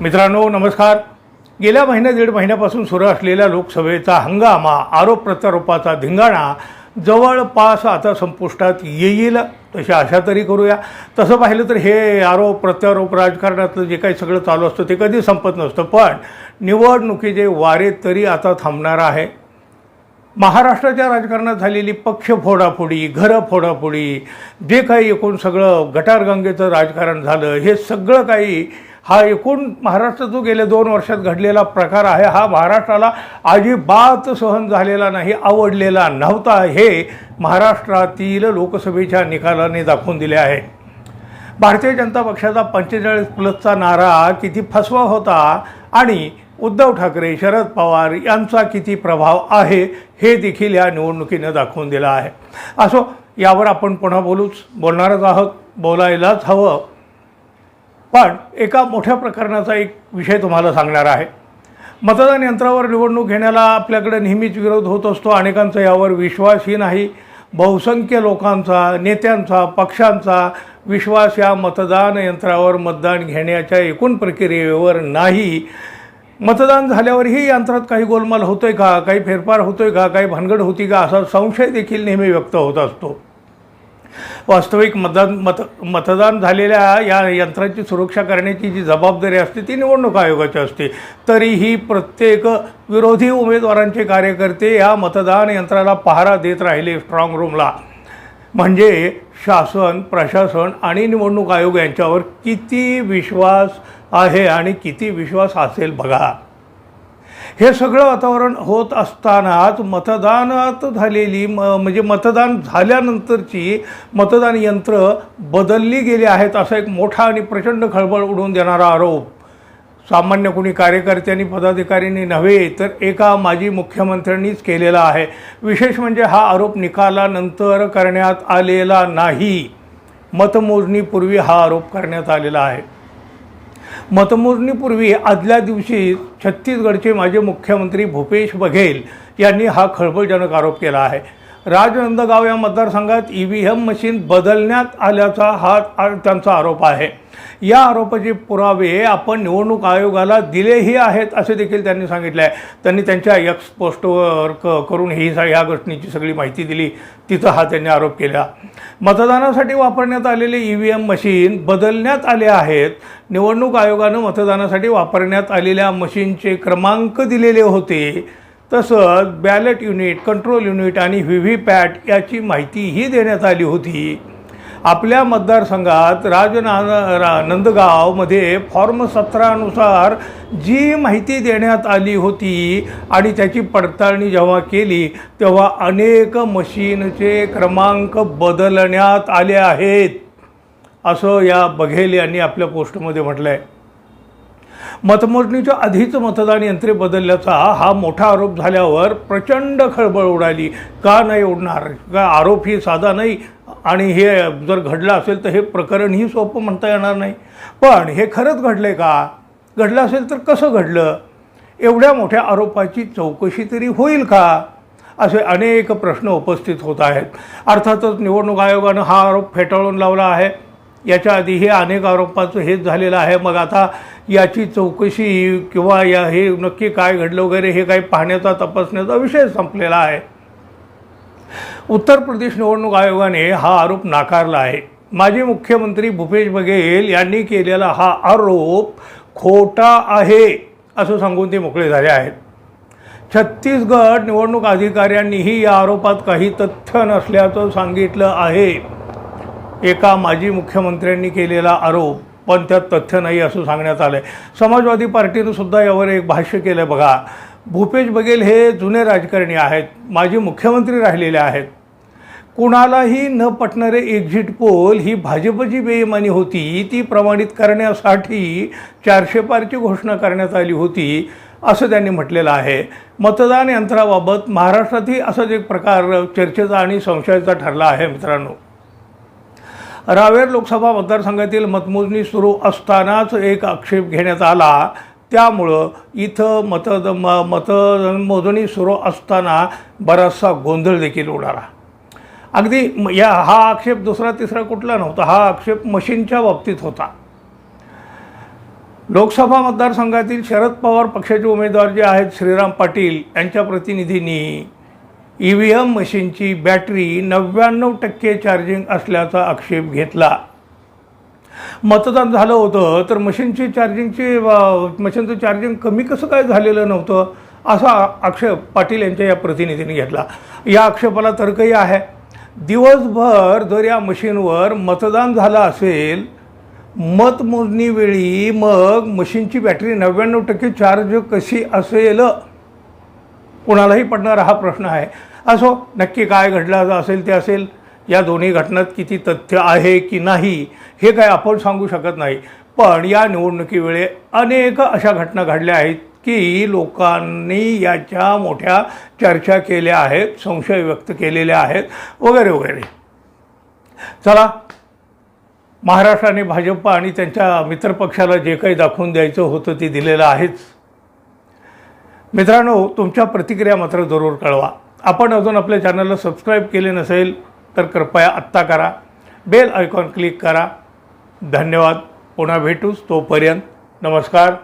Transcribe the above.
मित्रांनो नमस्कार. गेल्या महिन्या दीड महिन्यापासून सुरू असलेल्या लोकसभेचा हंगामा आरोप प्रत्यारोपाचा धिंगाणा जवळपास आता संपुष्टात येईल तशी आशा तरी करूया. तसं पाहिलं तर हे आरोप प्रत्यारोप राजकारणातलं जे काही सगळं चालू असतं ते कधी संपत नसतं पण निवडणुकीचे वारे तरी आता थांबणार आहे. महाराष्ट्राच्या राजकारणात झालेली पक्ष फोडाफोडी घरं फोडाफोडी जे काही एकूण सगळं गटारगंगेचं राजकारण झालं हे सगळं काही हा एकूण महाराष्ट्रात जो गेल्या दोन वर्षात घडलेला प्रकार आहे हा महाराष्ट्राला अजिबात सहन झालेला नाही आवडलेला नव्हता. हे महाराष्ट्रातील लोकसभेच्या निकालाने दाखवून दिले आहे. भारतीय जनता पक्षाचा पंचेचाळीस प्लसचा नारा किती फसवा होता आणि उद्धव ठाकरे शरद पवार यांचा किती प्रभाव आहे हे देखील या निवडणुकीनं दाखवून दिलं आहे. असो यावर आपण पुन्हा बोलूच. बोलणारच आहोत. बोलायलाच हवं. पण एका मोठ्या प्रकरणाचा एक विषय तुम्हाला सांगणार आहे. मतदान यंत्रावर निवडणूक घेण्याला आपल्याकडे नेहमीच विरोध होत असतो. अनेकांचा यावर विश्वासही नाही. बहुसंख्य लोकांचा नेत्यांचा पक्षांचा विश्वास या मतदान यंत्रावर मतदान घेण्याच्या एकूण प्रक्रियेवर नाही. मतदान झाल्यावरही यंत्रात काही गोलमाल होतोय का? काही फेरफार होतोय का? काही भानगड होती का? असा संशय देखील नेहमी व्यक्त होत असतो. वास्तविक मतदान मत मतदान झालेल्या या यंत्राची सुरक्षा करण्याची जी जबाबदारी असते ती निवडणूक आयोगाची असते. तरीही प्रत्येक विरोधी उमेदवारांचे कार्यकर्ते या मतदान यंत्राला पहारा देत राहिले स्ट्रॉंग रूमला म्हणजे शासन प्रशासन आणि निवडणूक आयोग यांच्यावर किती विश्वास आहे आणि किती विश्वास असेल बघा. हे सगळं वातावरण होत असतानाच मतदानात झालेली म म्हणजे मतदान झाल्यानंतरची मतदान यंत्र बदलली गेली आहेत असा एक मोठा आणि प्रचंड खळबळ उडवून देणारा आरोप. सामान्य कोणी कार्यकर्त्यांनी पदाधिकाऱ्यांनी नव्हे तर एका माजी मुख्यमंत्र्यांनीच केलेला आहे. विशेष म्हणजे हा आरोप निकालानंतर करण्यात आलेला नाही. मतमोजणीपूर्वी हा आरोप करण्यात आलेला आहे. मतमोजणीपूर्वी आदल्या दिवशी छत्तीसगडचे माजी मुख्यमंत्री भूपेश बघेल यांनी हा खळबळजनक आरोप केला आहे. राजनंदगाव या मतदारसंघात ई व्ही एम मशीन बदलण्यात आल्याचा हा त्यांचा आरोप आहे. या आरोपाचे पुरावे आपण निवडणूक आयोगाला दिलेही आहेत असे देखील त्यांनी सांगितले आहे. त्यांनी त्यांच्या यक्स पोस्टवर क करून ही ह्या घटनेची सगळी माहिती दिली. तिथं हा त्यांनी आरोप केला. मतदानासाठी वापरण्यात आलेले ई व्ही एम मशीन बदलण्यात आले आहेत. निवडणूक आयोगानं मतदानासाठी वापरण्यात आलेल्या मशीनचे क्रमांक दिलेले होते. तसंच बॅलेट युनिट कंट्रोल युनिट आणि व्ही व्ही पॅट याची माहितीही देण्यात आली होती. आपल्या मतदारसंघात राजना रा नंदगावमध्ये फॉर्म सतरानुसार जी माहिती देण्यात आली होती आणि त्याची पडताळणी जेव्हा केली तेव्हा अनेक मशीनचे क्रमांक बदलण्यात आले आहेत. असं या बघेल यांनी आपल्या पोस्टमध्ये म्हटलं आहे मतमोजणीच्या आधीच मतदान यंत्रे बदलल्याचा हा मोठा आरोप झाल्यावर प्रचंड खळबळ उडाली. का नाही उडणार? का आरोप ही साधा नाही? आणि हे जर घडलं असेल तर हे प्रकरणही सोपं म्हणता येणार नाही. पण हे खरंच घडलं आहे का? घडलं असेल तर कसं घडलं? एवढ्या मोठ्या आरोपाची चौकशी तरी होईल का? असे अनेक प्रश्न उपस्थित होत आहेत. अर्थातच निवडणूक आयोगानं हा आरोप फेटाळून लावला आहे. याच्या आधी हे अनेक आरोपांचं हेच झालेलं आहे. मग आता याची चौकशी किंवा या हे नक्की काय घडलं वगैरे हे काही पाहण्याचा तपासण्याचा विषय संपलेला आहे. उत्तर प्रदेश निवडणूक आयोगाने हा आरोप नाकारला आहे. माजी मुख्यमंत्री भूपेश बघेल यांनी केलेला हा आरोप खोटा आहे असं सांगून ते मोकळे झाले आहेत. छत्तीसगड निवडणूक अधिकाऱ्यांनीही या आरोपात काही तथ्य नसल्याचं सांगितलं आहे. एका माजी मुख्यमंत्र्यांनी केलेला आरोप पण त्यात तथ्य नाही असं सांगण्यात आलं आहे समाजवादी पार्टीनं सुद्धा यावर एक भाष्य केलं आहे बघा. भूपेश बघेल हे जुने राजकारणी आहेत माजी मुख्यमंत्री राहिलेले आहेत. कुणालाही न पटणारे एक्झिट पोल ही भाजपची बेईमानी होती ती प्रमाणित करण्यासाठी चारशे पारची घोषणा करण्यात आली होती असं त्यांनी म्हटलेलं आहे. मतदान यंत्राबाबत महाराष्ट्रातही असाच एक प्रकार चर्चेचा आणि संशयाचा ठरला आहे मित्रांनो. रावेर लोकसभा मतदारसंघातील मतमोजणी सुरू असतानाच एक आक्षेप घेण्यात आला. त्यामुळं इथं मत म मतमोजणी सुरू असताना बराचसा गोंधळ देखील उडाला. अगदी म- या हा आक्षेप दुसरा तिसरा कुठला नव्हता हा आक्षेप मशीनच्या बाबतीत होता. लोकसभा मतदारसंघातील शरद पवार पक्षाचे उमेदवार जे आहेत श्रीराम पाटील यांच्या प्रतिनिधींनी ई व्ही एम मशीनची बॅटरी नव्याण्णव टक्के चार्जिंग असल्याचा आक्षेप घेतला. मतदान झालं होतं तर मशीनची चार्जिंगची मशीनचं चार्जिंग कमी कसं काय झालेलं नव्हतं असा आक्षेप पाटील यांच्या या प्रतिनिधीने घेतला. या आक्षेपाला तर्कही आहे. दिवसभर जर या मशीनवर मतदान झालं असेल मतमोजणीवेळी मग मशीनची बॅटरी नव्याण्णव टक्के चार्ज कशी असेल? कुणालाही पडणारा हा प्रश्न आहे. असो नक्की काय घडलं असेल ते असेल. या दोन्ही घटनात किती तथ्य आहे की नाही हे काय आपण सांगू शकत नाही. पण या निवडणुकीवेळे अनेक अशा घटना घडल्या आहेत की लोकांनी याच्या मोठ्या चर्चा केल्या आहेत संशय व्यक्त केलेले आहेत वगैरे वगैरे. चला महाराष्ट्राने भाजप आणि त्यांच्या मित्रपक्षाला जे काही दाखवून द्यायचं होतं ते दिलेलं आहेच. मित्रांनो तुमच्या प्रतिक्रिया मात्र जरूर कळवा. आपण अजून आपल्या चॅनलला सबस्क्राईब केले नसेल तर कृपया आत्ता करा. बेल आयकॉन क्लिक करा. धन्यवाद. पुन्हा भेटूच तोपर्यंत. नमस्कार.